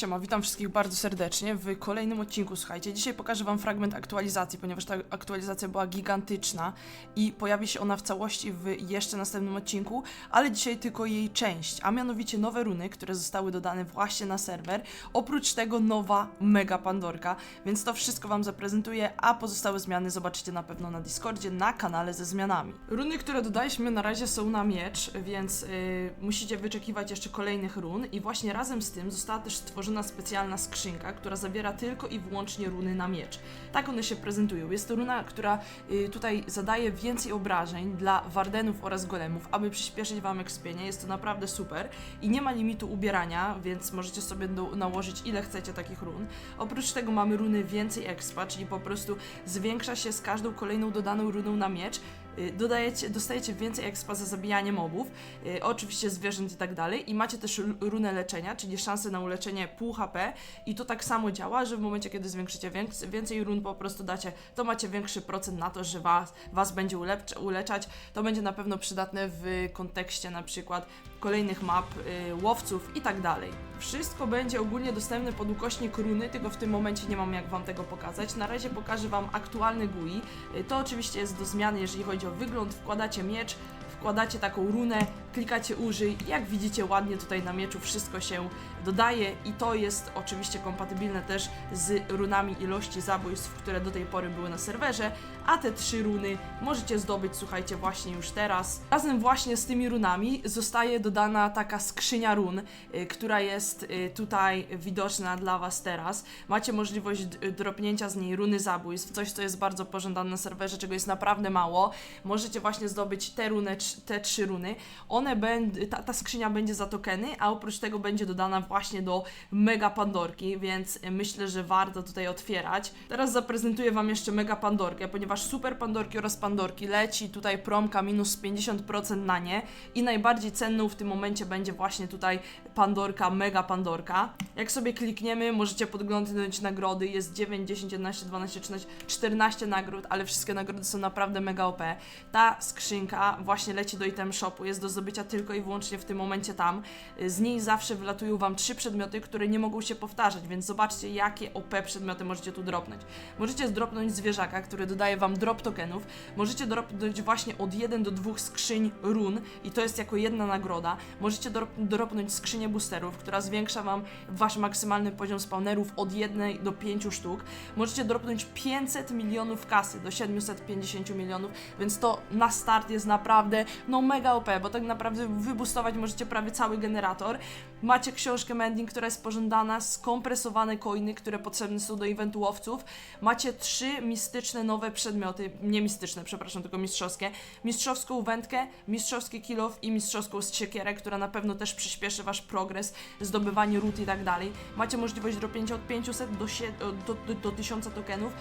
Siema, witam wszystkich bardzo serdecznie w kolejnym odcinku. Słuchajcie, dzisiaj pokażę Wam fragment aktualizacji, ponieważ ta aktualizacja była gigantyczna i pojawi się ona w całości w jeszcze następnym odcinku, ale dzisiaj tylko jej część, a mianowicie nowe runy, które zostały dodane właśnie na serwer. Oprócz tego nowa mega Pandorka, więc to wszystko Wam zaprezentuję, a pozostałe zmiany zobaczycie na pewno na Discordzie, na kanale ze zmianami. Runy, które dodaliśmy na razie są na miecz, więc yy, musicie wyczekiwać jeszcze kolejnych run i właśnie razem z tym została też stworzona specjalna skrzynka, która zawiera tylko i wyłącznie runy na miecz. Tak one się prezentują. Jest to runa, która y, tutaj zadaje więcej obrażeń dla wardenów oraz golemów, aby przyspieszyć wam ekspienie. Jest to naprawdę super i nie ma limitu ubierania, więc możecie sobie nałożyć ile chcecie takich run. Oprócz tego mamy runy więcej expa, czyli po prostu zwiększa się z każdą kolejną dodaną runą na miecz dodajecie, dostajecie więcej expa za zabijanie mobów, y, oczywiście zwierząt i tak dalej i macie też ru- runę leczenia, czyli szansę na uleczenie pół HP i to tak samo działa, że w momencie kiedy zwiększycie więcej, run po prostu dacie, to macie większy procent na to, że was, was będzie ulepcz, uleczać, to będzie na pewno przydatne w kontekście na przykład kolejnych map, y, łowców i tak dalej. Wszystko będzie ogólnie dostępne pod ukośnik runy, tylko w tym momencie nie mam jak Wam tego pokazać. Na razie pokażę Wam aktualny GUI. Y, To oczywiście jest do zmiany, jeżeli chodzi o wygląd. Wkładacie miecz, wkładacie taką runę, klikacie użyj. Jak widzicie ładnie tutaj na mieczu wszystko się dodaje i to jest oczywiście kompatybilne też z runami ilości zabójstw, które do tej pory były na serwerze, a te trzy runy możecie zdobyć, słuchajcie, właśnie już teraz. Razem właśnie z tymi runami zostaje dodana taka skrzynia run, y, która jest y, tutaj widoczna dla Was teraz. Macie możliwość dropnięcia z niej runy zabójstw, coś co jest bardzo pożądane na serwerze, czego jest naprawdę mało. Możecie właśnie zdobyć runy, trz- te trzy runy. One będą, ta, ta skrzynia będzie za tokeny, a oprócz tego będzie dodana właśnie do Mega Pandorki, więc myślę, że warto tutaj otwierać. Teraz zaprezentuję Wam jeszcze Mega Pandorkę, ponieważ Super Pandorki oraz Pandorki leci tutaj promka minus 50% na nie i najbardziej cenną w tym momencie będzie właśnie tutaj Pandorka, Mega Pandorka. Jak sobie klikniemy, możecie podglądnąć nagrody, jest 9, 10, 11, 12, 13, 14 nagród, ale wszystkie nagrody są naprawdę mega OP. Ta skrzynka właśnie leci do item shopu, jest do zdobycia tylko i wyłącznie w tym momencie tam. Z niej zawsze wylatują Wam trzy przedmioty, które nie mogą się powtarzać, więc zobaczcie jakie OP przedmioty możecie tu dropnąć. Możecie zdropnąć zwierzaka, który dodaje Wam drop tokenów, możecie dropnąć właśnie od 1 do 2 skrzyń run i to jest jako jedna nagroda. Możecie drop, dropnąć skrzynię boosterów, która zwiększa Wam Wasz maksymalny poziom spawnerów od 1 do 5 sztuk. Możecie dropnąć 500 milionów kasy do 750 milionów, więc to na start jest naprawdę no mega OP, bo tak naprawdę wybustować możecie prawie cały generator. Macie książkę Mending, która jest pożądana, skompresowane coiny, które potrzebne są do eventu łowców. Macie trzy mistyczne nowe przedmioty, nie mistyczne, przepraszam, tylko mistrzowskie. Mistrzowską wędkę, mistrzowski kill off i mistrzowską siekierę, która na pewno też przyspieszy wasz progres, zdobywanie ród i tak dalej. Macie możliwość dropięcia od 500 do, do, do, do 1000 tokenów.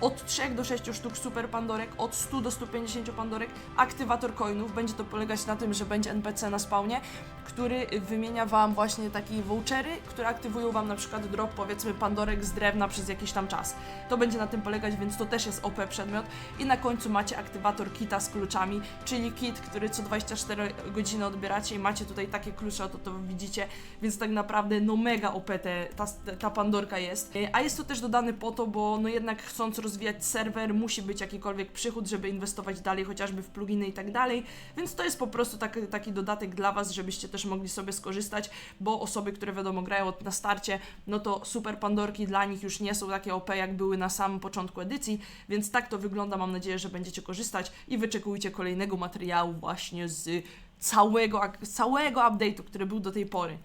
Od 3 do 6 sztuk super pandorek, od 100 do 150 pandorek, aktywator coinów. Będzie to polegać na tym, że będzie NPC na spawnie, który wymienia Wam właśnie takie vouchery, które aktywują Wam na przykład drop powiedzmy pandorek z drewna przez jakiś tam czas. To będzie na tym polegać, więc to też jest OP przedmiot. I na końcu macie aktywator kita z kluczami, czyli kit, który co 24 godziny odbieracie i macie tutaj takie klucze, oto to widzicie, więc tak naprawdę no mega OP te, ta, ta pandorka jest. E, A jest to też dodane po to, bo no jednak chcąc rozwijać serwer, musi być jakikolwiek przychód, żeby inwestować dalej chociażby w pluginy i tak dalej, więc to jest po prostu taki, taki dodatek dla Was, żebyście też mogli sobie skorzystać, bo osoby, które wiadomo grają na starcie, no to super Pandorki dla nich już nie są takie OP, jak były na samym początku edycji, więc tak to wygląda, mam nadzieję, że będziecie korzystać i wyczekujcie kolejnego materiału właśnie z całego, całego update'u, który był do tej pory.